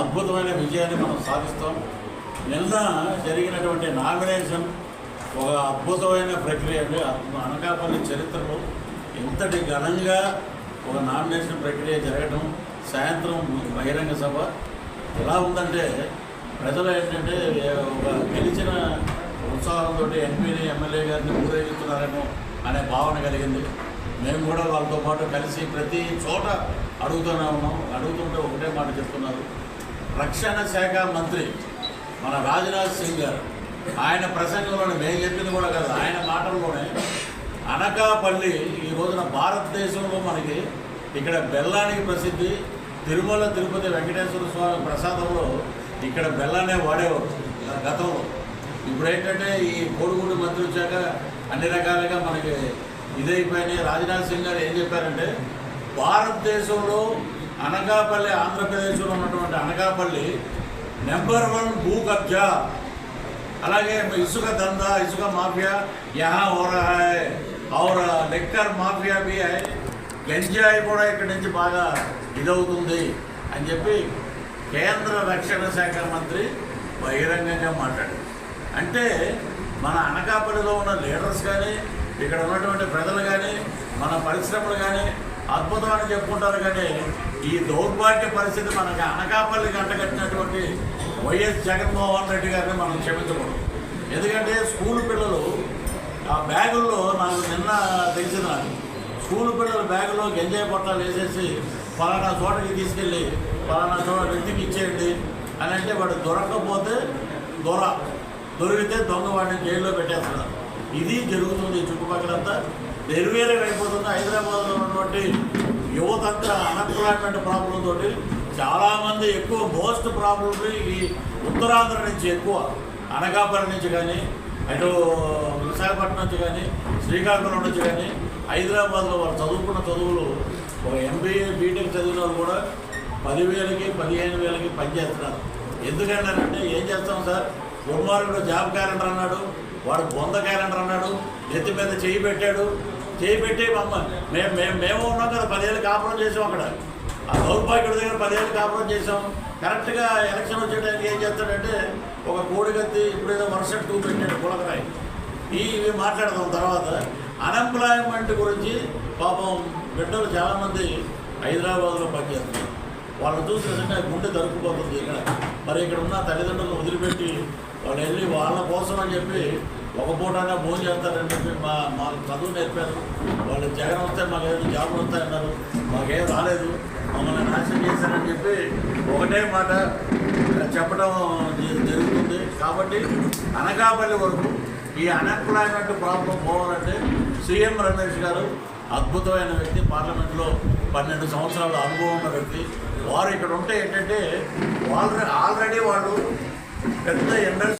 అద్భుతమైన విజయాన్ని మనం సాధిస్తాం. నిన్న జరిగినటువంటి నామినేషన్ ఒక అద్భుతమైన ప్రక్రియ అండి. అనకాపల్లి చరిత్రలో ఇంతటి ఘనంగా ఒక నామినేషన్ ప్రక్రియ జరగడం సాయంత్రం బహిరంగ సభ. ఎలా ఉందంటే ప్రజలు ఏంటంటే ఒక గెలిచిన ఉత్సాహంతో ఎంపీని ఎమ్మెల్యే గారిని ఊరేగిస్తున్నారేమో అనే భావన కలిగింది. మేము కూడా వాళ్ళతో పాటు కలిసి ప్రతి చోట అడుగుతూనే ఉన్నాం. అడుగుతుంటే ఒకటే మాట చెప్తున్నారు. రక్షణ శాఖ మంత్రి మన రాజ్నాథ్ సింగ్ గారు. ఆయన ప్రసంగంలోనే మేము చెప్పింది కూడా కాదు ఆయన మాటల్లోనే అనకాపల్లి ఈ రోజున భారతదేశంలో మనకి ఇక్కడ బెల్లానికి ప్రసిద్ధి తిరుమల తిరుపతి వెంకటేశ్వర స్వామి ప్రసాదంలో ఇక్కడ బెల్లానే వాడేవారు గతంలో. ఇప్పుడు ఏంటంటే ఈ కోడిగుడ్డు మంత్రి వచ్చాక అన్ని రకాలుగా మనకి ఇదైపోయినాయి. రాజ్నాథ్ సింగ్ గారు ఏం చెప్పారంటే భారతదేశంలో అనకాపల్లి ఆంధ్రప్రదేశ్లో ఉన్నటువంటి అనకాపల్లి నెంబర్ వన్ భూ కబ్జా అలాగే ఇసుక దందా ఇసుక మాఫియా యహా హో రహా లెక్కర్ మాఫియా బి హై. గంజాయి కూడా ఇక్కడి నుంచి బాగా ఇదవుతుంది అని చెప్పి కేంద్ర రక్షణ శాఖ మంత్రి బహిరంగంగా మాట్లాడారు. అంటే మన అనకాపల్లిలో ఉన్న లీడర్స్ కానీ ఇక్కడ ఉన్నటువంటి ప్రజలు కానీ మన పరిశ్రమలు కానీ అద్భుతం అని చెప్పుకుంటారు కానీ ఈ దౌర్భాగ్య పరిస్థితి మనకి అనకాపల్లి కట్టినటువంటి వైఎస్ జగన్మోహన్ రెడ్డి గారిని మనం క్షమించకూడదు. ఎందుకంటే స్కూల్ పిల్లలు ఆ బ్యాగుల్లో నాకు నిన్న తెలిసిన స్కూల్ పిల్లల బ్యాగులో గంజాయి పొట్టాలు వేసేసి ఫలానా చోటకి తీసుకెళ్ళి ఫలానా చోట వ్యక్తికి ఇచ్చేయండి అని అంటే వాడు దొరకకపోతే దొర. దొరికితే దొంగ వాడిని జైల్లో పెట్టేస్తున్నారు. ఇది జరుగుతుంది చుట్టుపక్కలంతా. నిర్వీర్యం అయిపోతుంది హైదరాబాద్లో ఉన్నటువంటి యువత అంతా అన్ఎంప్లాయ్మెంట్ ప్రాబ్లం తోటి చాలామంది ఎక్కువ మోస్ట్ ప్రాబ్లమ్ ఈ ఉత్తరాంధ్ర నుంచి ఎక్కువ అనకాపురం నుంచి కానీ అటు విశాఖపట్నం నుంచి కానీ శ్రీకాకుళం నుంచి కానీ హైదరాబాద్లో వాళ్ళు చదువుకున్న చదువులు ఒక ఎంబీఏ బీటెక్ చదివిన వాళ్ళు కూడా పదివేలకి పదిహేను వేలకి పనిచేస్తున్నారు ఎందుకంటారంటే ఏం చేస్తాం సార్? కుమారుడు జాబ్ క్యాలెండర్ అన్నాడు వాడు బొంద క్యాలెండర్ అన్నాడు నెత్తి మీద చేయి పెట్టాడు. చేయి పెట్టి మమ్మ మేము మేము మేము ఉన్నాం కదా పదిహేళ్ళు కాపురం చేసాం అక్కడ. ఆ దౌర్భాగ్యుడి దగ్గర పదిహేళ్ళు కాపురం చేసాం. కరెక్ట్గా ఎలక్షన్ వచ్చేటానికి ఏం చేస్తాడంటే ఒక కోడిగత్తి ఇప్పుడు ఏదో వర్షం టూ పెట్టాడు కులకరాయి ఈ ఇవి మాట్లాడదాం తర్వాత. అన్ఎంప్లాయ్మెంట్ గురించి పాపం బిడ్డలు చాలామంది హైదరాబాద్లో పనిచేస్తున్నారు. వాళ్ళు చూసి నిజంగా గుండె దొరికిపోతుంది ఇక్కడ. మరి ఇక్కడ ఉన్న తల్లిదండ్రులను వదిలిపెట్టి వాళ్ళు వెళ్ళి వాళ్ళ కోసం అని చెప్పి ఒక పూటనే భోజనం చేస్తారని చెప్పి మా మాకు చదువు నేర్పారు. వాళ్ళు జగన్ వస్తే మాకు ఏదో జాబులు వస్తాయన్నారు. మాకేం రాలేదు. మమ్మల్ని నాశనం చేశారని చెప్పి ఒకటే మాట చెప్పడం జరుగుతుంది. కాబట్టి అనకాపల్లి వరకు ఈ అన్ఎంప్లాయ్మెంట్ ప్రాబ్లం పోవాలంటే సీఎం రమేష్ గారు అద్భుతమైన వ్యక్తి పార్లమెంట్లో పన్నెండు సంవత్సరాల అనుభవం ఉన్న వ్యక్తి. వారు ఇక్కడ ఉంటే ఏంటంటే వాళ్ళ ఆల్రెడీ వాళ్ళు పెద్ద ఇండస్ట్రీ